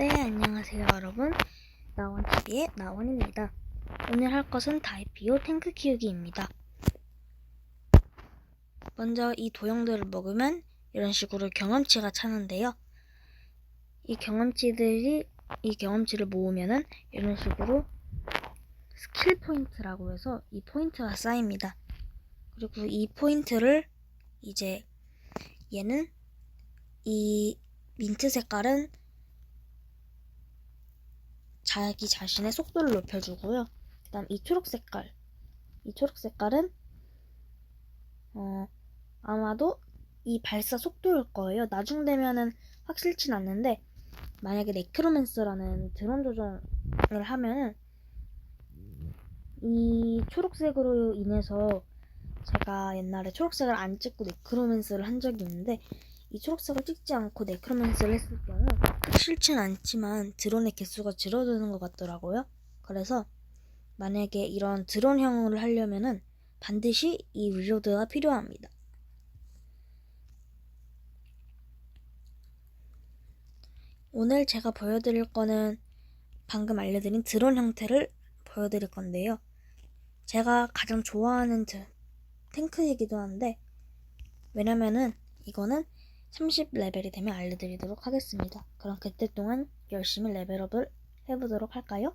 네, 안녕하세요, 여러분. 나원TV의 나원입니다. 오늘 할 것은 다이피오 탱크 키우기입니다. 먼저 이 도형들을 먹으면 이런 식으로 경험치가 차는데요. 이 경험치들이, 이 경험치를 모으면은 이런 식으로 스킬 포인트라고 해서 이 포인트가 쌓입니다. 그리고 이 포인트를 이제 얘는 이 민트 색깔은 자기 자신의 속도를 높여주고요. 그 다음 이 초록 색깔, 이 초록 색깔은 어 아마도 이 발사 속도일 거예요. 나중 되면은 확실치는 않는데 만약에 네크로맨스라는 드론 조정을 하면은 이 초록색으로 인해서 제가 옛날에 초록색을 안 찍고 네크로맨스를 한 적이 있는데 이 초록색을 찍지 않고 네크로맨스를 했을 경우 싫진 않지만 드론의 개수가 줄어드는 것 같더라고요. 그래서 만약에 이런 드론형을 하려면은 반드시 이 리로드가 필요합니다. 오늘 제가 보여드릴 거는 방금 알려드린 드론 형태를 보여드릴 건데요. 제가 가장 좋아하는 드- 탱크이기도 한데 왜냐면은 이거는 30레벨이 되면 알려드리도록 하겠습니다. 그럼 그때 동안 열심히 레벨업을 해보도록 할까요?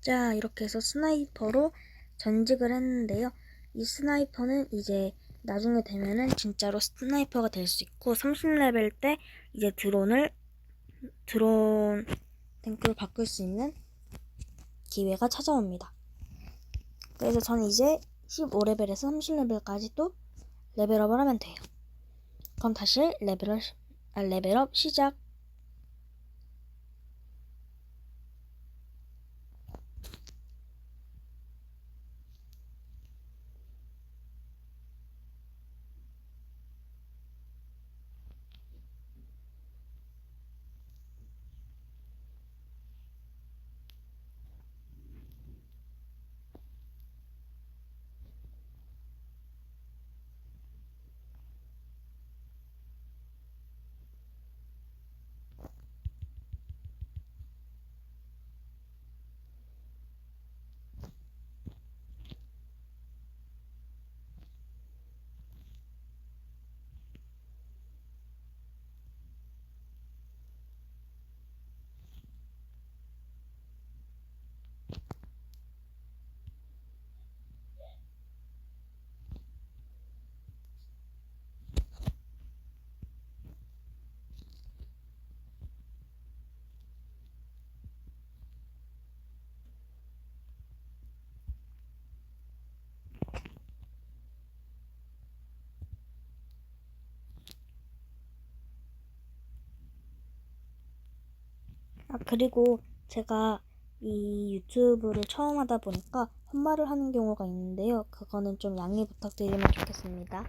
자, 이렇게 해서 스나이퍼로 전직을 했는데요. 이 스나이퍼는 이제 나중에 되면은 진짜로 스나이퍼가 될 수 있고 30레벨 때 이제 드론을 드론 탱크로 바꿀 수 있는 기회가 찾아옵니다. 그래서 저는 이제 15레벨에서 30레벨까지 또 레벨업을 하면 돼요. 그럼 다시 레벨업, 아, 레벨업 시작. 아, 그리고 제가 이 유튜브를 처음 하다 보니까 헛말을 하는 경우가 있는데요. 그거는 좀 양해 부탁드리면 좋겠습니다.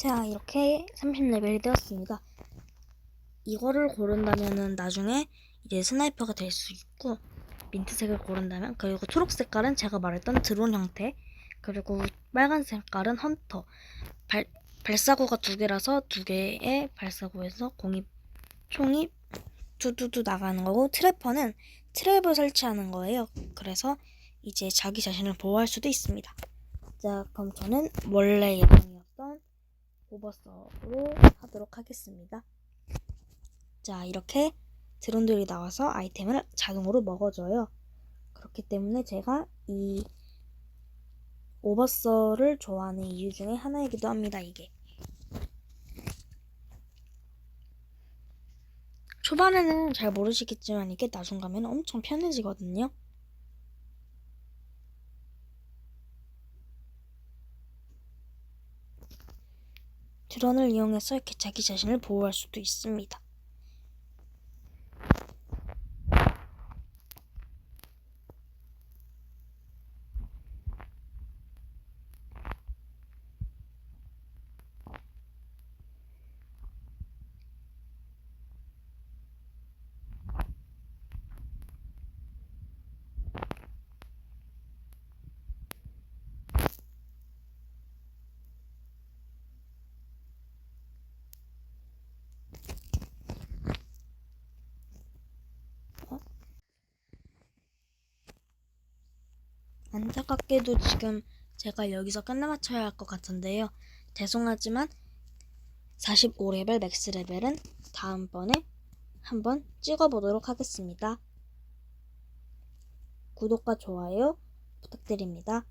자, 이렇게 30레벨이 되었습니다. 이거를 고른다면은 나중에 이제 스나이퍼가 될 수 있고 민트색을 고른다면 그리고 초록 색깔은 제가 말했던 드론 형태 그리고 빨간 색깔은 헌터 발, 발사구가 두 개라서 두 개의 발사구에서 공이 총이 두두두 나가는 거고 트래퍼는 트랩을 설치하는 거예요. 그래서 이제 자기 자신을 보호할 수도 있습니다. 자, 그럼 저는 원래 예정이었던 오버서로 하도록 하겠습니다. 자, 이렇게 드론들이 나와서 아이템을 자동으로 먹어줘요. 그렇기 때문에 제가 이 오버서를 좋아하는 이유 중에 하나이기도 합니다, 이게. 초반에는 잘 모르시겠지만 이게 나중 가면 엄청 편해지거든요. 드론을 이용해서 이렇게 자기 자신을 보호할 수도 있습니다. 안타깝게도 지금 제가 여기서 끝내맞춰야 할 것 같은데요. 죄송하지만 45레벨 맥스 레벨은 다음번에 한번 찍어보도록 하겠습니다. 구독과 좋아요 부탁드립니다.